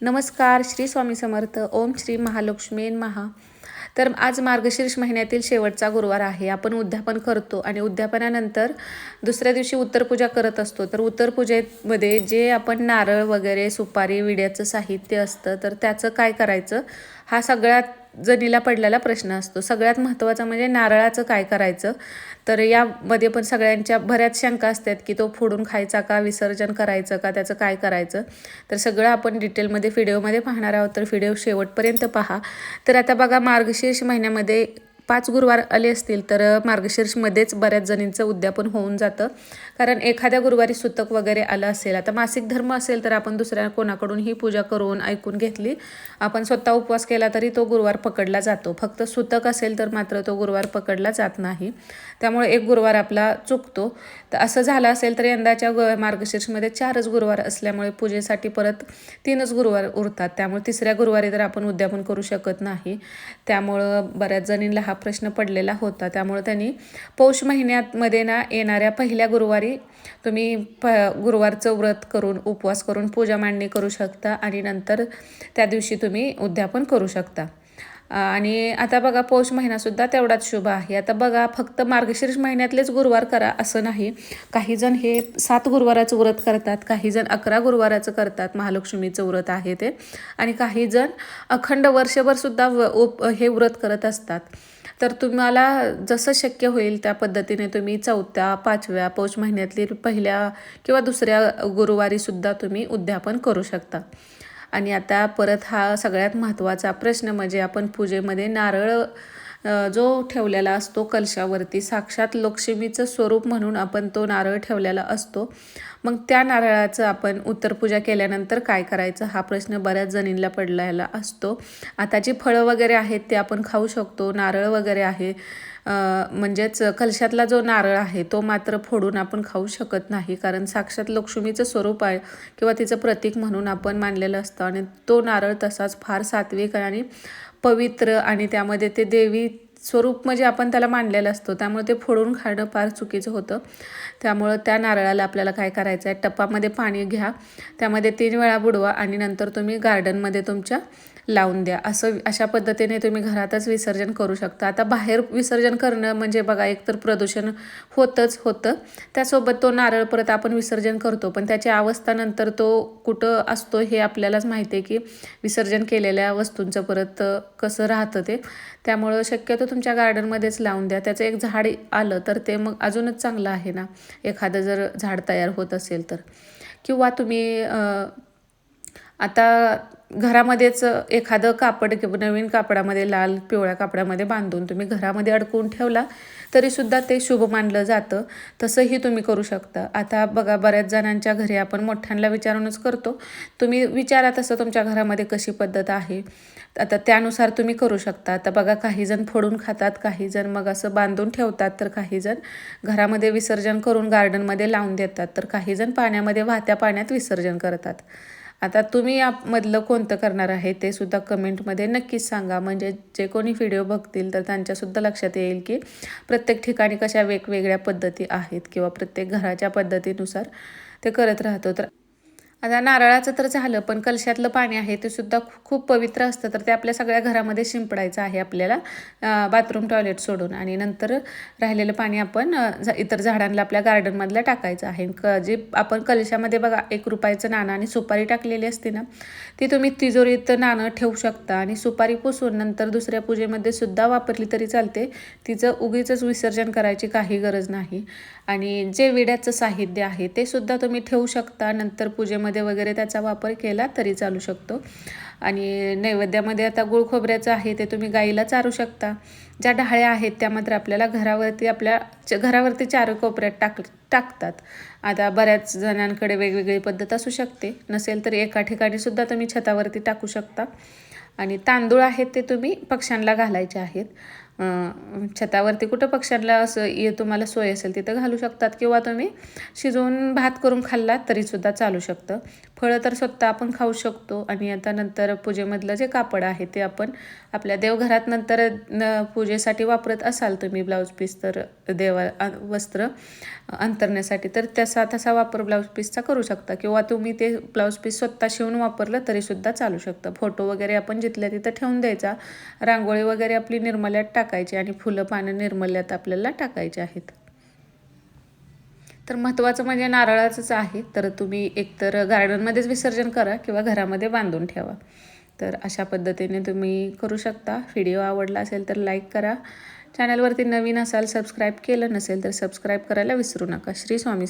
नमस्कार श्री स्वामी समर्थ. ओम श्री महालक्ष्मी महा तर आज मार्गशीर्ष महिन्यातील शेवटचा गुरुवार आहे. आपण उद्यापन करतो आणि उद्यापनानंतर दुसऱ्या दिवशी उत्तरपूजा करत असतो. तर उत्तरपूजेमध्ये जे आपण नारळ वगैरे सुपारी विड्याचं साहित्य असतं तर त्याचं काय करायचं? हा सगळ्यात जणीला पडलेला प्रश्न असतो सगळ्यात महत्त्वाचा म्हणजे नारळाचं काय करायचं? तर यामध्ये पण सगळ्यांच्या बऱ्याच शंका असतात की तो फोडून खायचा का विसर्जन करायचं का त्याचं काय करायचं? तर सगळं आपण डिटेलमध्ये व्हिडिओमध्ये पाहणार आहोत. तर व्हिडिओ शेवटपर्यंत पहा. तर आता बघा मार्गशीर्ष महिन्यामध्ये पाच गुरुवार आले असतील तर मार्गशीर्षमध्येच बऱ्याच जणींचं उद्यापन होऊन जातं. कारण एखाद्या गुरुवारी सुतक वगैरे आलं असेल आता मासिक धर्म असेल तर आपण दुसऱ्या कोणाकडून ही पूजा करून ऐकून घेतली. आपण स्वतः उपवास केला तरी तो गुरुवार पकडला जातो. फक्त सुतक असेल तर मात्र तो गुरुवार पकडला जात नाही. त्यामुळे एक गुरुवार आपला चुकतो. तर असं झालं असेल तर यंदाच्या ग मार्गशीर्षमध्ये चारच गुरुवार असल्यामुळे पूजेसाठी परत तीनच गुरुवार उरतात. त्यामुळे तिसऱ्या गुरुवारी तर आपण उद्यापन करू शकत नाही. त्यामुळं बऱ्याच जणींना हा प्रश्न पडलेला होता. त्यामुळे त्यांनी पौष महिन्यामध्ये ना येणाऱ्या पहिल्या गुरुवारी तुम्ही प गुरुवारचं व्रत करून उपवास करून पूजा मांडणी करू शकता आणि नंतर त्या दिवशी तुम्ही उद्यापन करू शकता. आणि आता बघा पौष महिनासुद्धा तेवढाच शुभ आहे. आता बघा फक्त मार्गशीर्ष महिन्यातलेच गुरुवार करा असं नाही. काही जण हे सात गुरुवाराचं व्रत करतात काही जण अकरा गुरुवाराचं करतात महालक्ष्मीचं व्रत आहे ते. आणि काही जण अखंड वर्षभरसुद्धा व उप हे व्रत करत असतात. तर तुम्हाला जसं शक्य होईल त्या पद्धतीने तुम्ही चौथ्या पाचव्या पौष महिन्यातली पहिल्या किंवा दुसऱ्या गुरुवारीसुद्धा तुम्ही उद्यापन करू शकता. आणि आता परत हा सगळ्यात महत्त्वाचा प्रश्न म्हणजे आपण पूजेमध्ये नारळ जो ठेवलेला असतो कलशावरती साक्षात लक्ष्मीचं स्वरूप म्हणून आपण तो नारळ ठेवलेला असतो. मग त्या नारळाचं आपण उत्तरपूजा केल्यानंतर काय करायचं? हा प्रश्न बऱ्याच जणींना पडलेला असतो. आता जी फळं वगैरे आहेत ते आपण खाऊ शकतो. नारळ वगैरे आहे. म्हणजेच कलशातला जो नारळ आहे तो मात्र फोडून आपण खाऊ शकत नाही. कारण साक्षात लक्ष्मीचं स्वरूप आहे किंवा तिचं प्रतीक म्हणून आपण मानलेलं असतं. आणि तो नारळ तसाच फार सात्विक आणि पवित्र आणि त्यामध्ये ते देवी स्वरूप म्हणजे आपण त्याला मांडलेलं असतो. त्यामुळे ते फोडून खाणं फार चुकीचं होतं. त्यामुळं त्या नारळाला आपल्याला काय करायचं आहे टपामध्ये पाणी घ्या. त्यामध्ये तीन वेळा बुडवा आणि नंतर तुम्ही गार्डनमध्ये तुमच्या लावून द्या. असं अशा पद्धतीने तुम्ही घरातच विसर्जन करू शकता. आता बाहेर विसर्जन करणं म्हणजे बघा एकतर प्रदूषण होतंच होतं. त्यासोबत तो नारळ परत आपण विसर्जन करतो. पण त्याच्या अवस्थानंतर तो कुठं असतो हे आपल्यालाच माहिती आहे की विसर्जन केलेल्या वस्तूंचं परत कसं राहतं ते. त्यामुळं शक्यतो तुमच्या गार्डनमध्येच लावून द्या. त्याचं एक झाड आलं तर ते मग अजूनच चांगलं आहे ना? एखादं जर झाड तयार होत असेल तर. किंवा तुम्ही आता घरामध्येच एखादं कापड किंवा नवीन कापडामध्ये लाल पिवळ्या कापडामध्ये बांधून तुम्ही घरामध्ये अडकवून ठेवला तरीसुद्धा ते शुभ मानलं जातं. तसंही तुम्ही करू शकता. आता बघा बऱ्याच जणांच्या घरी आपण मोठ्यांना विचारूनच करतो. तुम्ही विचारा तसं तुमच्या घरामध्ये कशी पद्धत आहे. आता त्यानुसार तुम्ही करू शकता. आता बघा काही जण फोडून खातात काही जण मग असं बांधून ठेवतात तर काही जण घरामध्ये विसर्जन करून गार्डनमध्ये लावून देतात तर काही जण पाण्यामध्ये वाहत्या पाण्यात विसर्जन करतात. आता तुम्ही यामधलं कोणतं करणार आहे ते सुद्धा कमेंटमध्ये नक्कीच सांगा. म्हणजे जे कोणी व्हिडिओ बघतील तर त्यांच्यासुद्धा लक्षात येईल की प्रत्येक ठिकाणी कशा वेगवेगळ्या पद्धती आहेत किंवा प्रत्येक घराच्या पद्धतीनुसार ते करत राहतो. तर आता नारळाचं तर झालं पण कलशातलं पाणी आहे ते सुद्धा खूप पवित्र असतं. तर ते आपल्या सगळ्या घरामध्ये शिंपडायचं आहे आपल्याला बाथरूम टॉयलेट सोडून. आणि नंतर राहिलेलं पाणी आपण इतर झाडांना आपल्या गार्डनमधल्या टाकायचं आहे. क जे आपण कलशामध्ये बघा एक रुपयाचं नाणं आणि सुपारी टाकलेली असते ना ती तुम्ही तिजोरीत नाणं ठेवू शकता. आणि सुपारी पुसून नंतर दुसऱ्या पूजेमध्ये सुद्धा वापरली तरी चालते. तिचं उगीच विसर्जन करायची काही गरज नाही. आणि जे विड्याचं साहित्य आहे ते सुद्धा तुम्ही ठेवू शकता. नंतर पूजेमध्ये मध्ये वगैरे त्याचा वापर केला तरी चालू शकतो. आणि नैवेद्यामध्ये आता गुळ खोबऱ्याचं आहे ते तुम्ही गाईला चारू शकता. ज्या डहाळ्या आहेत त्या मात्र आपल्याला घरावरती आपल्या घरावरती चार कोपऱ्यात टाक टाकतात. आता बऱ्याच जणांकडे वेगवेगळी पद्धत असू शकते. नसेल तर एका ठिकाणी सुद्धा तुम्ही छतावरती टाकू शकता. आणि तांदूळ आहेत ते तुम्ही पक्ष्यांना घालायचे आहेत. छतावरती कुठं पक्ष्यांना असं ये तुम्हाला सोय असेल तिथं घालू शकतात किंवा तुम्ही शिजवून भात करून खाल्लात तरीसुद्धा चालू शकतं. फळं तर स्वतः आपण खाऊ शकतो आणि आता नंतर पूजेमधलं जे कापड आहे ते आपण आपल्या देवघरात नंतर न पूजेसाठी वापरत असाल तुम्ही ब्लाऊज पीस तर देवा वस्त्र अंतरण्यासाठी तर तसा तसा वापर ब्लाऊज पीसचा करू शकता. किंवा तुम्ही ते ब्लाऊज पीस स्वतः शिवून वापरलं तरीसुद्धा चालू शकतं. फोटो वगैरे आपण जिथल्या तिथं ठेवून द्यायचा रांगोळी वगैरे आपली निर्मल्यात टाक टाकायचे आणि फुलं पानं निर्मल्यात आपल्याला टाकायचे आहेत. तर महत्त्वाचं म्हणजे नारळाचंच आहे. तर तुम्ही एकतर गार्डनमध्येच विसर्जन करा किंवा घरामध्ये बांधून ठेवा. तर अशा पद्धतीने तुम्ही करू शकता. व्हिडिओ आवडला असेल तर लाईक करा. चॅनलवरती नवीन असाल सबस्क्राईब केलं नसेल तर सबस्क्राईब करायला विसरू नका. श्री स्वामी